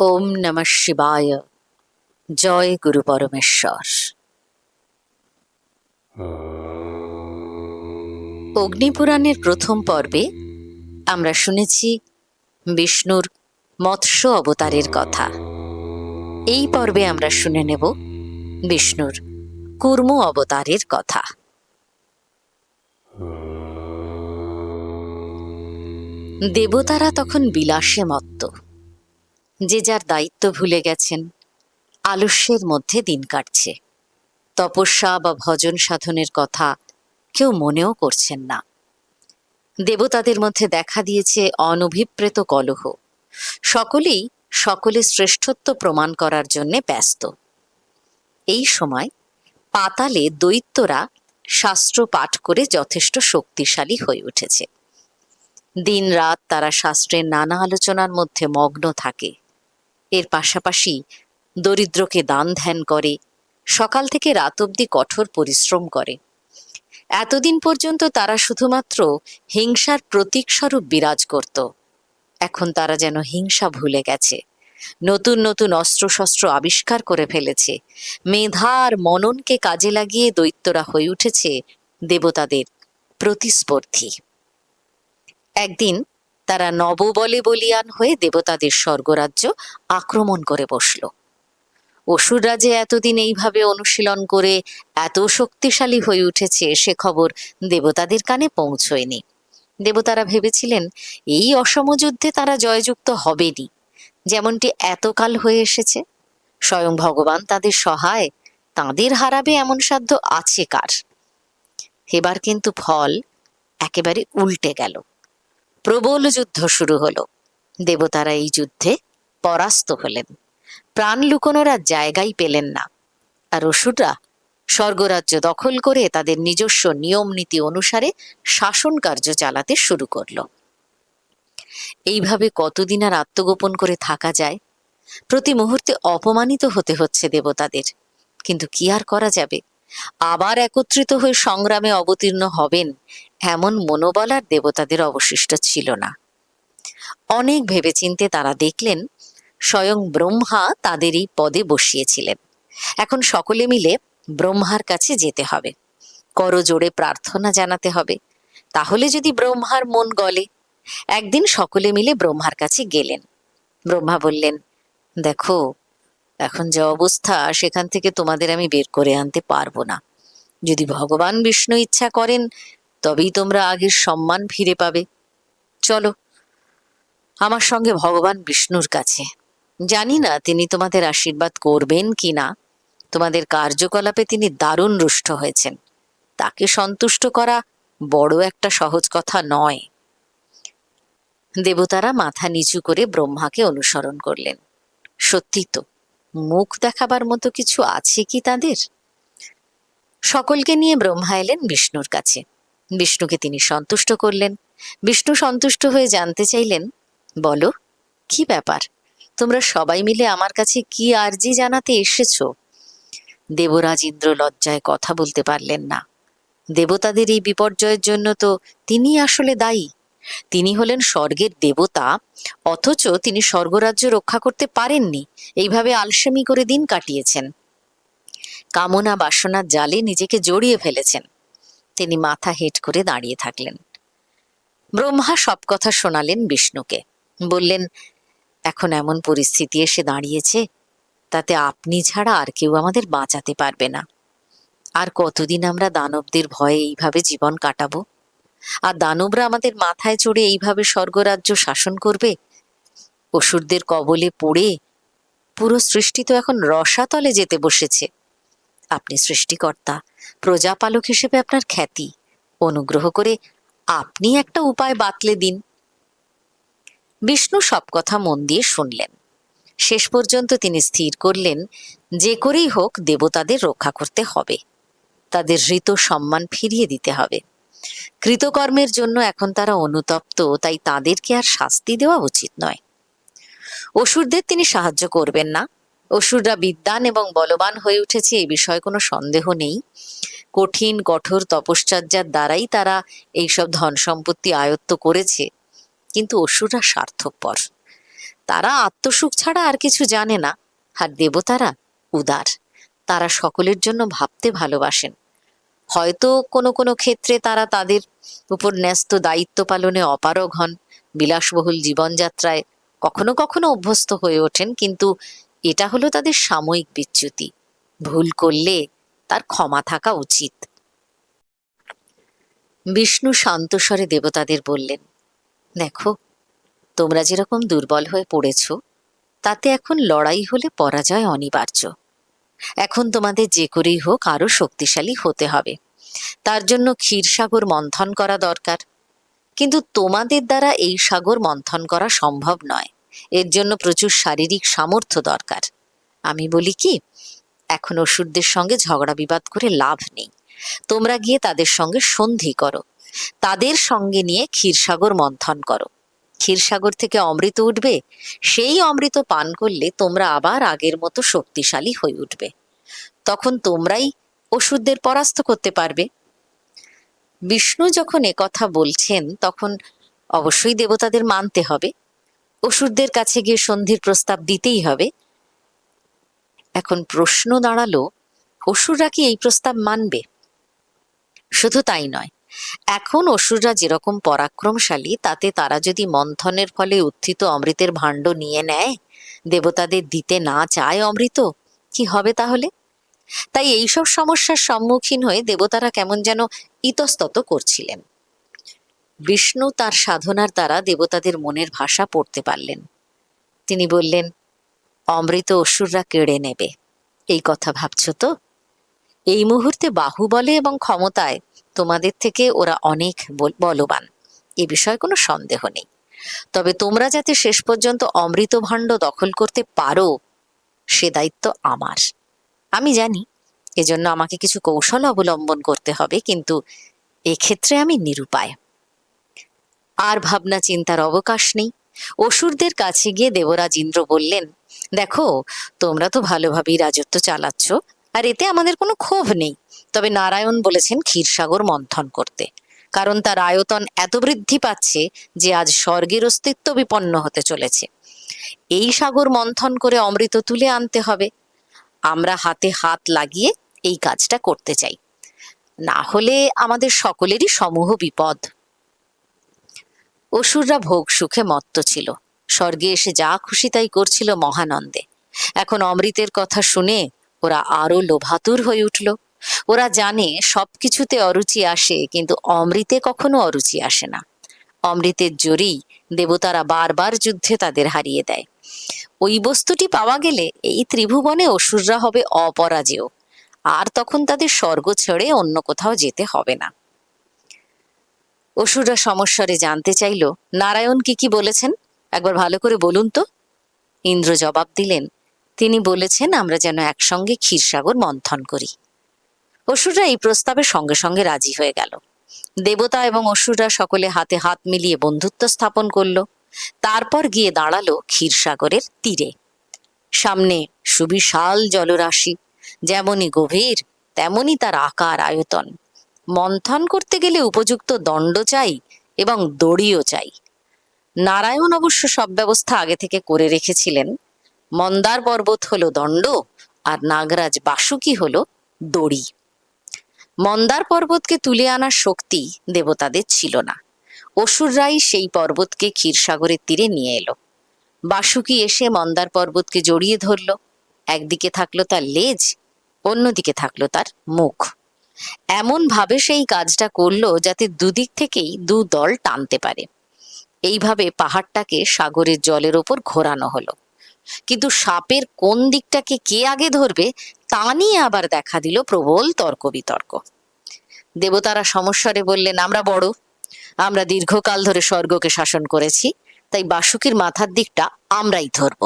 ওম নমঃ শিবায়। জয় গুরু পরমেশ্বর। অগ্নিপুরাণের প্রথম পর্বে আমরা শুনেছি বিষ্ণুর মৎস্য অবতারের কথা। এই পর্বে আমরা শুনে নেব বিষ্ণুর কুর্ম অবতারের কথা। দেবতারা তখন বিলাসে মত্ত। যে যার দায়িত্ব ভুলে গেছেন। আলস্যের মধ্যে দিন কাটছে। তপস্যা বা ভজন সাধনের কথা কেউ মনেও করছেন না। দেবতাদের মধ্যে দেখা দিয়েছে অনভিপ্রেত কলহ। সকলেই সকলে শ্রেষ্ঠত্ব প্রমাণ করার জন্যে ব্যস্ত। এই সময় পাতালে দৈত্যরা শাস্ত্র পাঠ করে যথেষ্ট শক্তিশালী হয়ে উঠেছে। দিন রাত তারা শাস্ত্রের নানা আলোচনার মধ্যে মগ্ন থাকে। এর পাশাপাশি দরিদ্রকে দান ধ্যান করে, সকাল থেকে রাত অবধি কঠোর পরিশ্রম করে। এতদিন পর্যন্ত তারা শুধুমাত্র হিংসার প্রতীকস্বরূপ বিরাজ করত। এখন তারা যেন হিংসা ভুলে গেছে, নতুন নতুন অস্ত্রশস্ত্র আবিষ্কার করে ফেলেছে মেধা আর মননকে কাজে লাগিয়ে দৈত্যরা হয়ে উঠেছে দেবতাদের প্রতিস্পর্ধী। একদিন তারা নববলে বলিয়ান হয়ে দেবতাদের স্বর্গরাজ্য আক্রমণ করে বসল। অসুররা যে এতদিন এইভাবে অনুশীলন করে এত শক্তিশালী হয়ে উঠেছে সে খবর দেবতাদের কানে পৌঁছয়নি। দেবতারা ভেবেছিলেন, এই অসম যুদ্ধে তারা জয়যুক্ত হবেনি। যেমনটি এতকাল হয়ে এসেছে, স্বয়ং ভগবান তাদের সহায়, তাদের হারাবে এমন সাধ্য আছে কার? এবার কিন্তু ফল একেবারে উল্টে গেল। প্রবল যুদ্ধ শুরু হলো। দেবতারা এই যুদ্ধে পরাস্ত হলেন। প্রাণ লুকোনোরা জায়গাই পেলেন না। আর অসুররা স্বর্গরাজ্য দখল করে তাদের নিজস্ব নিয়ম নীতি অনুসারে শাসন কার্য চালাতে শুরু করল। এইভাবে কতদিন আর আত্মগোপন করে থাকা যায়? প্রতি মুহূর্তে অপমানিত হতে হচ্ছে দেবতাদের। কিন্তু কি আর করা যাবে? আবার একত্রিত হয়ে সংগ্রামে অবতীর্ণ হবেন, এমন মনোবল আর দেবতাদের অবশিষ্ট ছিল না। অনেক ভেবেচিন্তে তারা দেখলেন, স্বয়ং ব্রহ্মা তাদের এই পদে বসিয়েছিলেন। এখন সকলে মিলে ব্রহ্মার কাছে যেতে হবে। করজোড়ে প্রার্থনা জানাতে হবে, তাহলে যদি ব্রহ্মার মন গলে। একদিন সকলে মিলে ব্রহ্মার কাছে গেলেন। ব্রহ্মা বললেন, দেখো এখন যে অবস্থা, সেখান থেকে তোমাদের আমি বের করে আনতে পারব না। যদি ভগবান বিষ্ণু ইচ্ছা করেন, তবেই তোমরা আগের সম্মান ফিরে পাবে। চলো, আমার সঙ্গে ভগবান বিষ্ণুর কাছে। জানি না তিনি তোমাদের আশীর্বাদ করবেন কি না। তোমাদের কার্যকলাপে তিনি দারুণ রুষ্ট হয়েছেন। তাকে সন্তুষ্ট করা বড় একটা সহজ কথা নয়। দেবতারা মাথা নিচু করে ব্রহ্মাকে অনুসরণ করলেন। সত্যি তো মুখ দেখাবার মতো কিছু আছে কি তাদের? সকলকে নিয়ে ব্রহ্মা এলেন বিষ্ণুর কাছে। বিষ্ণুকে তিনি সন্তুষ্ট করলেন। বিষ্ণু সন্তুষ্ট হয়ে জানতে চাইলেন, বলো, কি ব্যাপার? তোমরা সবাই মিলে আমার কাছে কি আর্জি জানাতে এসেছ? দেবরাজ ইন্দ্র লজ্জায় কথা বলতে পারলেন না। দেবতাদের এই বিপর্যয়ের জন্য তো তিনি আসলে দায়ী। তিনি হলেন স্বর্গের দেবতা, অথচ তিনি স্বর্গরাজ্য রক্ষা করতে পারেননি। এইভাবে আলসেমি করে দিন কাটিয়েছেন। কামনা বাসনার জালে নিজেকে জড়িয়ে ফেলেছেন। তিনি মাথা হেট করে দাঁড়িয়ে থাকলেন। ব্রহ্মা সব কথা শোনালেন বিষ্ণুকে। বললেন, এখন এমন পরিস্থিতি এসে দাঁড়িয়েছে, তাতে আপনি ছাড়া আর কেউ আমাদের বাঁচাতে পারবে না। আর কতদিন আমরা দানবদের ভয়ে এইভাবে জীবন কাটাবো? আর দানবরা আমাদের মাথায় চড়ে এইভাবে স্বর্গরাজ্য শাসন করবে? অসুরদের কবলে পড়ে পুরো সৃষ্টি তো এখন রসাতলে যেতে বসেছে। আপনি সৃষ্টিকর্তা, প্রজাপালক হিসেবে আপনার খ্যাতি। অনুগ্রহ করে আপনি একটা উপায় বাতলে দিন। বিষ্ণু সব কথা মন দিয়ে শুনলেন। শেষ পর্যন্ত তিনি স্থির করলেন, যে করেই হোক দেবতাদের রক্ষা করতে হবে। তাদের হৃত সম্মান ফিরিয়ে দিতে হবে। কৃতকর্মের জন্য এখন তারা অনুতপ্ত, তাই তাদেরকে আর শাস্তি দেওয়া উচিত নয়। অসুরদের তিনি সাহায্য করবেন না। অসুররা বিদ্বান এবং বলবান হয়ে উঠেছে, এ বিষয়ে কোনো সন্দেহ নেই। কঠিন, কঠোর তপশ্চর্যার দ্বারাই তারা এইসব ধন সম্পত্তি আয়ত্ত করেছে, কিন্তু অসুররা স্বার্থপর। তারা আত্মসুখ ছাড়া আর কিছু জানে না, আর দেবতারা উদার। তারা সকলের জন্য ভাবতে ভালোবাসেন। হয়তো কোনো কোনো ক্ষেত্রে তারা তাদের উপর ন্যস্ত দায়িত্ব পালনে অপারগ হন। বিলাসবহুল জীবনযাত্রায় কখনো কখনো অভ্যস্ত হয়ে ওঠেন, কিন্তু এটা হলো তাদের সাময়িক বিচ্যুতি। ভুল করলে তার ক্ষমা থাকা উচিত। বিষ্ণু শান্তস্বরে দেবতাদের বললেন, দেখো, তোমরা যেরকম দুর্বল হয়ে পড়েছ, তাতে এখন লড়াই হলে পরাজয় অনিবার্য। এখন তোমাদের যে করেই হোক আরও শক্তিশালী হতে হবে। তার জন্য ক্ষীরসাগর মন্থন করা দরকার। কিন্তু তোমাদের দ্বারা এই সাগর মন্থন করা সম্ভব নয়। এর জন্য প্রচুর শারীরিক সামর্থ্য দরকার। আমি বলি কি, এখন অসুরদের সঙ্গে ঝগড়া বিবাদ করে লাভ নেই। তোমরা গিয়ে তাদের সঙ্গে সন্ধি করো। তাদের সঙ্গে নিয়ে ক্ষীরসাগর মন্থন করো। ক্ষীরসাগর থেকে অমৃত উঠবে? সেই অমৃত পান করলে তোমরা আবার আগের মতো শক্তিশালী হয়ে উঠবে। তখন তোমরাই অসুরদের পরাস্ত করতে পারবে। বিষ্ণু যখন কথা বলছেন, তখন অবশ্যই দেবতাদের মানতে হবে। অসুরদের কাছে গিয়ে সন্ধির প্রস্তাব দিতেই হবে। এখন প্রশ্ন দাঁড়াল, অসুররা কি এই প্রস্তাব মানবে? শুধু তাই নয় এখন অসুররা যেরকম পরাক্রমশালী, তাতে তারা যদি মন্থনের ফলে উত্থিত অমৃতের ভাণ্ড নিয়ে নেয়, দেবতাদের দিতে না চায় অমৃত, কি হবে তাহলে? তাই এইসব সমস্যার সম্মুখীন হয়ে দেবতারা কেমন যেন ইতস্তত করছিলেন। বিষ্ণু তার সাধনার দ্বারা দেবতাদের মনের ভাষা পড়তে পারলেন। তিনি বললেন, অমৃত অসুররা কেড়ে নেবে। এই কথা ভাবছ তো? এই মুহূর্তে বাহুবলে এবং ক্ষমতায় তোমাদের থেকে ওরা অনেক বল- বলবান। এ বিষয়ে কোনো সন্দেহ নেই। তবে তোমরা যাতে শেষ পর্যন্ত অমৃত ভাণ্ড দখল করতে পারো, সে দায়িত্ব আমার। আমি জানি, এজন্য আমাকে কিছু কৌশল অবলম্বন করতে হবে, কিন্তু এক্ষেত্রে আমি নিরুপায়। আর ভাবনা চিন্তার অবকাশ নেই। অসুরদের কাছে গিয়ে দেবরাজ ইন্দ্র বললেন, দেখো, তোমরা তো ভালোভাবেই রাজত্ব চালাচ্ছ, আর এতে আমাদের কোনো ক্ষোভ নেই। তবে নারায়ণ বলেছেন ক্ষীরসাগর মন্থন করতে। কারণ তার আয়তন এত বৃদ্ধি পাচ্ছে যে আজ স্বর্গের অস্তিত্ব বিপন্ন হতে চলেছে। এই সাগর মন্থন করে অমৃত তুলে আনতে হবে। আমরা হাতে হাত লাগিয়ে এই কাজটা করতে চাই। না হলে আমাদের সকলেরই সমূহ বিপদ। অসুররা ভোগ সুখে মত্ত ছিল। স্বর্গে এসে যা খুশি তাই করছিল মহানন্দে। এখন অমৃতের কথা শুনে ওরা আরও লোভাতুর হয়ে উঠল। ওরা জানে সবকিছুতে অরুচি আসে, কিন্তু অমৃতে কখনো অরুচি আসে না। অমৃতের জোরেই দেবতারা বারবার যুদ্ধে তাদের হারিয়ে দেয়। ওই বস্তুটি পাওয়া গেলে এই ত্রিভুবনে অসুররা হবে অপরাজেয়। আর তখন তাদের স্বর্গ ছেড়ে অন্য কোথাও যেতে হবে না। অসুররা সমস্যারে জানতে চাইল, নারায়ণ কি কি বলেছেন? একবার ভালো করে বলুন তো। ইন্দ্র জবাব দিলেন, তিনি বলেছেন আমরা যেন একসঙ্গে ক্ষীরসাগর মন্থন করি। অসুররা এই প্রস্তাবে সঙ্গে সঙ্গে রাজি হয়ে গেল। দেবতা এবং অসুররা সকলে হাতে হাত মিলিয়ে বন্ধুত্ব স্থাপন করল। তারপর গিয়ে দাঁড়াল ক্ষীরসাগরের তীরে। সামনে সুবিশাল জলরাশি, যেমনই গভীর, তেমনই তার আকার আয়তন। মন্থন করতে গেলে উপযুক্ত দণ্ড চাই এবং দড়িও চাই। নারায়ণ অবশ্য সব ব্যবস্থা আগে থেকে করে রেখেছিলেন। মন্দার পর্বত হলো দণ্ড আর নাগরাজ বাসুকি হলো দড়ি। মন্দার পর্বতকে তুলে আনার শক্তি দেবতাদের ছিল না। অসুররাই সেই পর্বতকে ক্ষীরসাগরের তীরে নিয়ে এলো। বাসুকি এসে মন্দার পর্বতকে জড়িয়ে ধরল। একদিকে থাকল তার লেজ, অন্যদিকে থাকল তার মুখ। এমন ভাবে সেই কাজটা করল যাতে দুদিক থেকেই দু দল টানতে পারে। এইভাবে পাহাড়টাকে সাগরের জলের ওপর ঘোরানো হলো। কিন্তু সাপের কোন দিকটাকে কে আগে ধরবে তা নিয়ে আবার দেখা দিল প্রবল তর্ক বিতর্ক দেবতারা সমস্যারে বললেন, আমরা বড়। আমরা দীর্ঘকাল ধরে স্বর্গকে শাসন করেছি। তাই বাসুকির মাথার দিকটা আমরাই ধরব।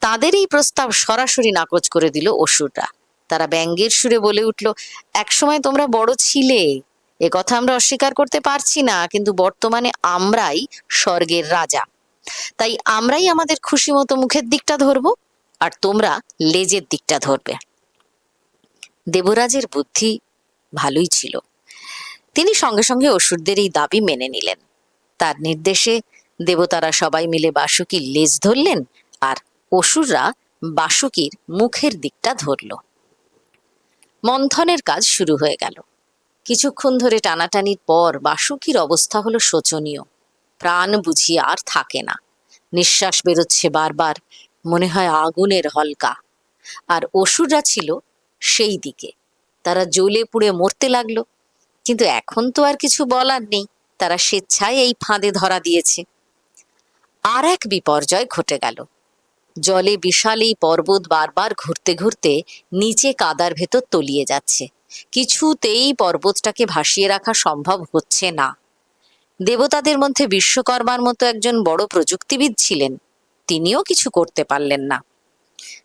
তাদের এই প্রস্তাব সরাসরি নাকচ করে দিল অসুররা। তারা ব্যঙ্গের সুরে বলে উঠল, একসময় তোমরা বড় ছিলে। এ কথা আমরা অস্বীকার করতে পারছি না, কিন্তু বর্তমানে আমরাই স্বর্গের রাজা। তাই আমরাই আমাদের খুশি মতো মুখের দিকটা ধরবো। আর তোমরা লেজের দিকটা ধরবে। দেবরাজের বুদ্ধি ভালোই ছিল। তিনি সঙ্গে সঙ্গে অসুরদের এই দাবি মেনে নিলেন। তার নির্দেশে দেবতারা সবাই মিলে বাসুকির লেজ ধরলেন আর অসুররা বাসুকির মুখের দিকটা ধরল। মন্থনের কাজ শুরু হয়ে গেল। কিছুক্ষণ ধরে টানাটানির পর বাসুকির অবস্থা হলো শোচনীয়। প্রাণ বুঝিয়ে আর থাকে না। নিঃশ্বাস বেরোচ্ছে বারবার। মনে হয় আগুনের হলকা। আর অসুররা ছিল সেই দিকে। তারা জ্বলে পুড়ে মরতে লাগল। কিন্তু এখন তো আর কিছু বলার নেই। তারা স্বেচ্ছায় এই ফাঁদে ধরা দিয়েছে। আর এক বিপর্যয় ঘটে গেল। জলে বিশাল এই পর্বত বারবার ঘুরতে ঘুরতে নিচে কাদার ভেতর তলিয়ে যাচ্ছে। কিছুতেই পর্বতটাকে ভাসিয়ে রাখা সম্ভব হচ্ছে না। দেবতাদের মধ্যে বিশ্বকর্মার মতো একজন বড় প্রযুক্তিবিদ ছিলেন। তিনিও কিছু করতে পারলেন না।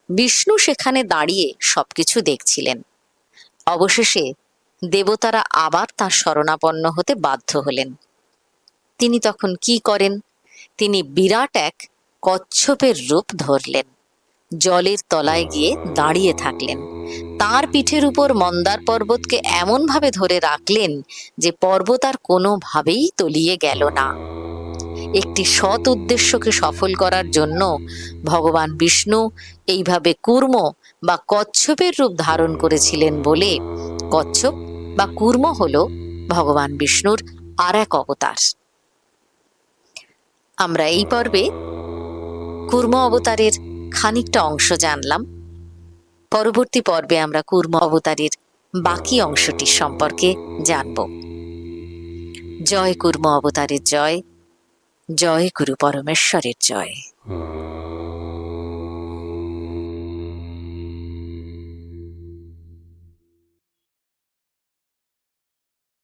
বিষ্ণু সেখানে দাঁড়িয়ে সবকিছু দেখছিলেন। অবশেষে দেবতারা আবার তার শরণাপন্ন হতে বাধ্য হলেন। তিনি তখন কি করেন? তিনি বিরাট এক কচ্ছপের রূপ ধরলেন। জলের তলায় গিয়ে দাঁড়িয়ে থাকলেন। তার পিঠের উপর মন্দার পর্বতকে এমনভাবে ধরে রাখলেন যে পর্বত আর কোনোভাবেই তলিয়ে গেল না। একটি সৎ উদ্দেশ্যকে সফল করার জন্য ভগবান বিষ্ণু এইভাবে কুর্ম বা কচ্ছপের রূপ ধারণ করেছিলেন বলে কচ্ছপ বা কুর্ম হল ভগবান বিষ্ণুর আর এক অবতার। আমরা এই পর্বে কুর্ম অবতারের খানিকটা অংশ জানলাম। পরবর্তী পর্বে আমরা কুর্ম অবতারের বাকি অংশটি সম্পর্কে জানব। জয় কুর্ম অবতারের জয়। জয় গুরু পরমেশ্বরের জয়।